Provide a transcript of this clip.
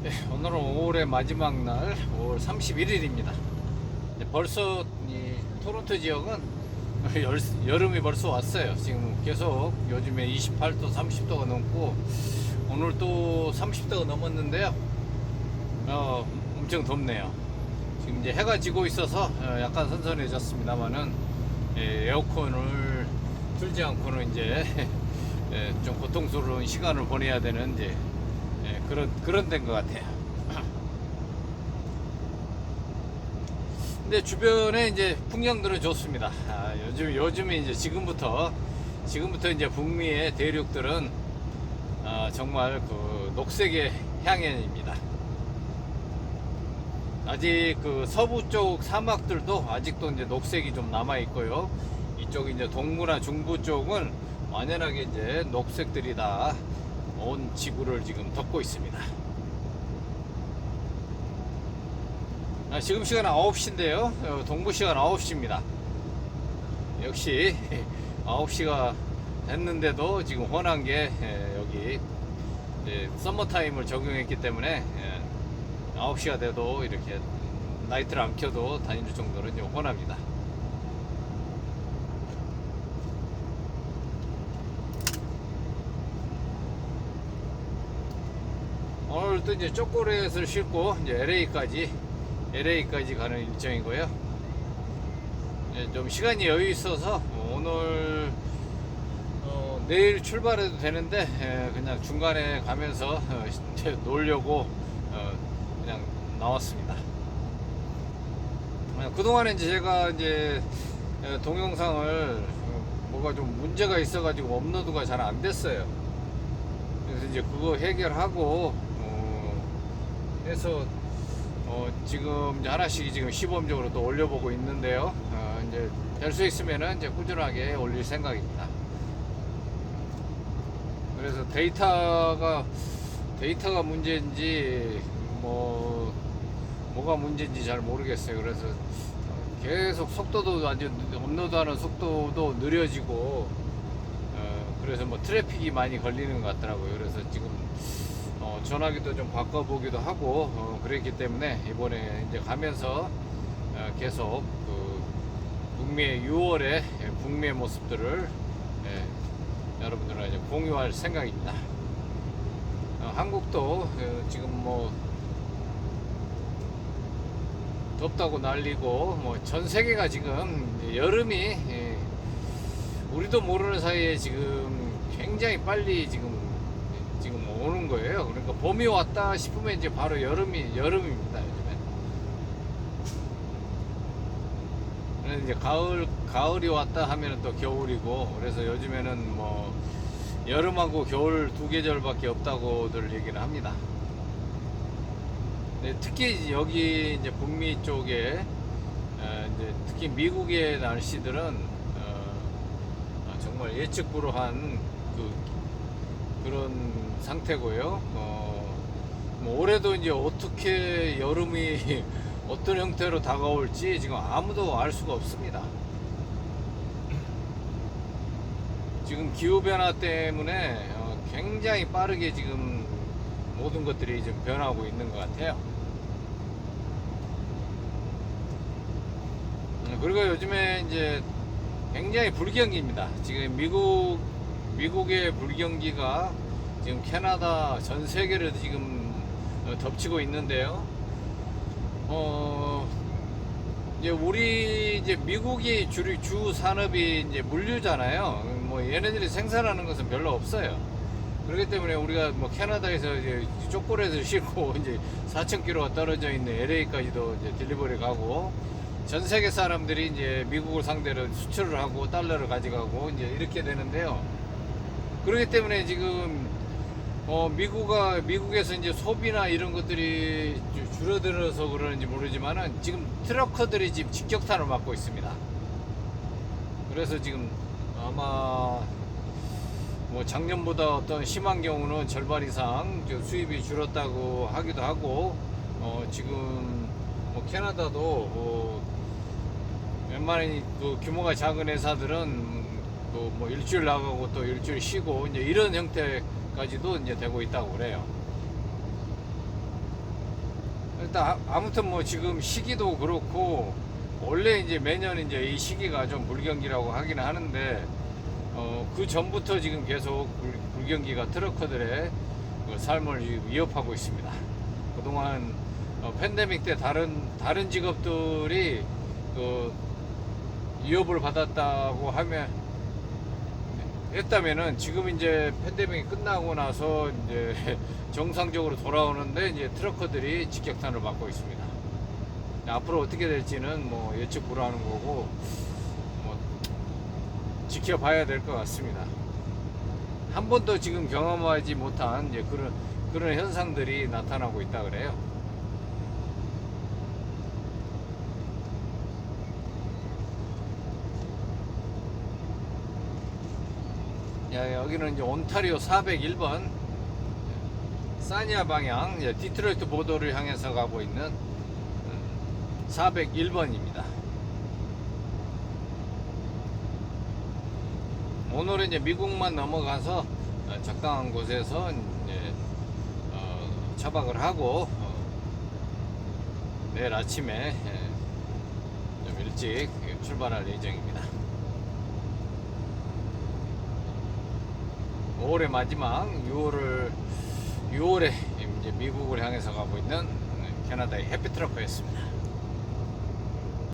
네, 오늘은 5월의 마지막 날 5월 31일입니다. 벌써 이 토론토 지역은 열, 여름이 벌써 왔어요. 지금 계속 요즘에 28도, 30도가 넘고 오늘 또 30도가 넘었는데요. 어, 엄청 덥네요. 지금 이제 해가 지고 있어서 어, 약간 선선해졌습니다만은 예, 에어컨을 틀지 않고는 이제 예, 좀 고통스러운 시간을 보내야 되는 이제 예, 그런 그런 된것 같아요. 근데 주변에 이제 풍경들은 좋습니다. 아, 요즘 요즘에 이제 지금부터 지금부터 이제 북미의 대륙들은 아, 정말 그 녹색의 향연입니다. 아직 그 서부 쪽 사막들도 아직도 이제 녹색이 좀 남아 있고요. 이쪽 이제 동부나 중부 쪽은 완연하게 이제 녹색들이 다 온 지구를 지금 덮고 있습니다. 아, 지금 시간 9시인데요. 어, 동부 시간 9시입니다. 역시 9시가 됐는데도 지금 혼한 게 에, 여기 이제 서머타임을 적용했기 때문에 예, 9시가 돼도 이렇게 라이트를 안 켜도 다닐 정도로 이제 혼합니다. 오늘도 이제 초콜릿을 싣고 이제 LA까지 LA까지 가는 일정이고요. 예, 좀 시간이 여유 있어서 오늘 어, 내일 출발해도 되는데 예, 그냥 중간에 가면서 어, 놀려고 어, 그냥 나왔습니다. 어, 그동안에 이제 제가 이제 예, 동영상을 어, 뭐가 좀 문제가 있어가지고 업로드가 잘 안 됐어요. 그래서 이제 그거 해결하고 어, 해서 어, 지금 하나씩 지금 시범적으로 또 올려보고 있는데요. 어, 이제 될 수 있으면은 이제 꾸준하게 올릴 생각입니다. 그래서 데이터가 데이터가 문제인지 뭐 뭐가 문제인지 잘 모르겠어요. 그래서 계속 속도도 아주 업로드하는 속도도 느려지고 어, 그래서 뭐 트래픽이 많이 걸리는 것 같더라고요. 그래서 지금 어, 전화기도 좀 바꿔보기도 하고 어, 그랬기 때문에 이번에 이제 가면서 어, 계속 그 북미의 6월의 북미의 모습들을 예, 여러분들과 이제 공유할 생각입니다. 어, 한국도 어, 지금 뭐 덥다고 난리고 뭐 전 세계가 지금 여름이 예, 우리도 모르는 사이에 지금 굉장히 빨리 지금 지금 오는 거예요. 그러니까 봄이 왔다 싶으면 이제 바로 여름이 여름입니다. 요즘에. 이제 가을 가을이 왔다 하면은 또 겨울이고 그래서 요즘에는 뭐 여름하고 겨울 두 계절밖에 없다고들 얘기를 합니다. 네, 특히 여기 이제 북미 쪽에 어, 이제 특히 미국의 날씨들은 어, 아, 정말 예측 불허한 그 그런 상태고요. 어, 뭐 올해도 이제 어떻게 여름이 어떤 형태로 다가올지 지금 아무도 알 수가 없습니다. 지금 기후 변화 때문에 어, 굉장히 빠르게 지금 모든 것들이 좀 변하고 있는 것 같아요. 음, 그리고 요즘에 이제 굉장히 불경기입니다. 지금 미국 미국의 불경기가 지금 캐나다 전 세계를 지금 어, 덮치고 있는데요. 어 이제 우리 이제 미국이 주, 주 산업이 이제 물류잖아요. 뭐 얘네들이 생산하는 것은 별로 없어요. 그렇기 때문에 우리가 뭐 캐나다에서 이제 초콜릿을 싣고 이제 4,000km가 떨어져 있는 LA까지도 이제 딜리버리 가고 전 세계 사람들이 이제 미국을 상대로 수출을 하고 달러를 가져가고 이제 이렇게 되는데요. 그렇기 때문에 지금 어 미국가 미국에서 이제 소비나 이런 것들이 주- 줄어들어서 그러는지 모르지만은 지금 트럭커들이 지금 직격탄을 맞고 있습니다. 그래서 지금 아마 뭐 작년보다 어떤 심한 경우는 절반 이상 저 수입이 줄었다고 하기도 하고 어 지금 뭐 캐나다도 어 웬만한 그 규모가 작은 회사들은 또 뭐 일주일 나가고 또 일주일 쉬고 이제 이런 형태까지도 이제 되고 있다고 그래요. 일단 아- 아무튼 뭐 지금 시기도 그렇고 원래 이제 매년 이제 이 시기가 좀 불경기라고 하기는 하는데 어, 그 전부터 지금 계속 불, 불경기가 트럭커들의 그 삶을 위- 위협하고 있습니다. 그동안 어, 팬데믹 때 다른 다른 직업들이 그 위협을 받았다고 하면 했다면은 지금 이제 팬데믹이 끝나고 나서 이제 정상적으로 돌아오는데 이제 트럭커들이 직격탄을 맞고 있습니다. 앞으로 어떻게 될지는 뭐 예측 불허하는 거고 뭐 지켜봐야 될 것 같습니다. 한 번도 지금 경험하지 못한 이제 그런 그런 현상들이 나타나고 있다 그래요. 야, 여기는 이제 온타리오 401번 사니아 방향 이제 디트로이트 보도를 향해서 가고 있는 401번입니다. 오늘은 이제 미국만 넘어가서 어, 적당한 곳에서 이제 어, 차박을 하고 어, 내일 아침에 예, 좀 일찍 출발할 예정입니다. 5월의 마지막 6월을 6월에 이제 미국을 향해서 가고 있는 캐나다의 해피트럭커였습니다.